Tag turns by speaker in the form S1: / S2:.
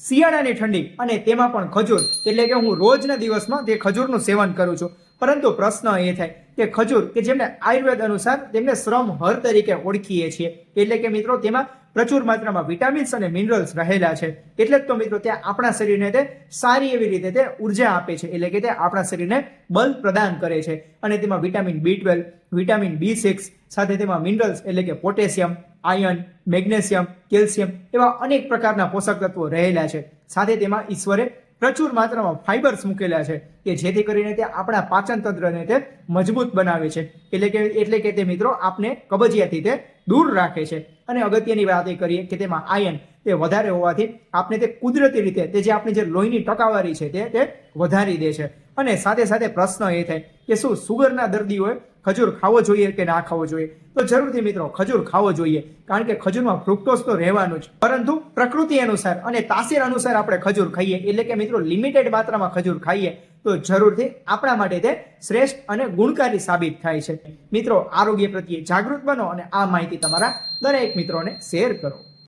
S1: શિયાળાની ઠંડી અને તેમાં પણ ખજૂર. એટલે કે હું રોજના દિવસમાં તે ખજૂરનું સેવન કરું છું. પરંતુ પ્રશ્ન એ થાય કે ખજૂર કે જેમને આયુર્વેદ અનુસાર તેમને શ્રમ હર તરીકે ઓળખીએ છીએ. એટલે કે મિત્રો તેમાં પ્રચુર માત્રામાં વિટામિન્સ અને મિનરલ્સ રહેલા છે. એટલે જ તો મિત્રો તે આપણા શરીરને તે સારી એવી રીતે તે ઊર્જા આપે છે. એટલે કે તે આપણા શરીરને બલ પ્રદાન કરે છે. અને તેમાં vitamin B twelve, vitamin B six, સાથે તેમાં મિનરલ્સ એટલે કે પોટેશિયમ આયર્ન મેગ્નેશિયમ, કેલ્શિયમ એવા અનેક પ્રકારના પોષક તત્વો રહેલા છે. સાથે તેમાં ઈશ્વરે પ્રચુર માત્રામાં ફાઇબર્સ મૂકેલા છે કે જેથી કરીને તે આપણા પાચન તંત્રને તે મજબૂત બનાવે છે. એટલે કે એટલે કે તે મિત્રો આપને કબજિયાતથી તે દૂર રાખે છે. અને અગત્યની વાત એ કરીએ કે તેમાં આયન તે વધારે હોવાથી આપણે તે કુદરતી રીતે, તે જે આપણી જે લોહીની ટકાવારી છે તે તે વધારી દે છે. અને સાથે સાથે પ્રશ્ન એ થાય કે શું સુગરના દર્દીઓએ ખજૂર ખાવો જોઈએ કે ના ખાવો જોઈએ? તો જરૂરથી મિત્રો, ખજૂર ખાવો જોઈએ. કારણ કે ખજૂરમાં ફ્રુક્ટોઝ તો રહેવાનું જ. પરંતુ પ્રકૃતિ અનુસાર અને તાસીર અનુસાર આપણે ખજૂર ખાઈએ. એટલે કે મિત્રો લિમિટેડ માત્રામાં ખજૂર ખાઈએ તો જરૂરથી આપણા માટે તે શ્રેષ્ઠ અને ગુણકારી સાબિત થાય છે. મિત્રો, આરોગ્ય પ્રત્યે જાગૃત બનો અને આ માહિતી તમારા દરેક મિત્રોને શેર કરો.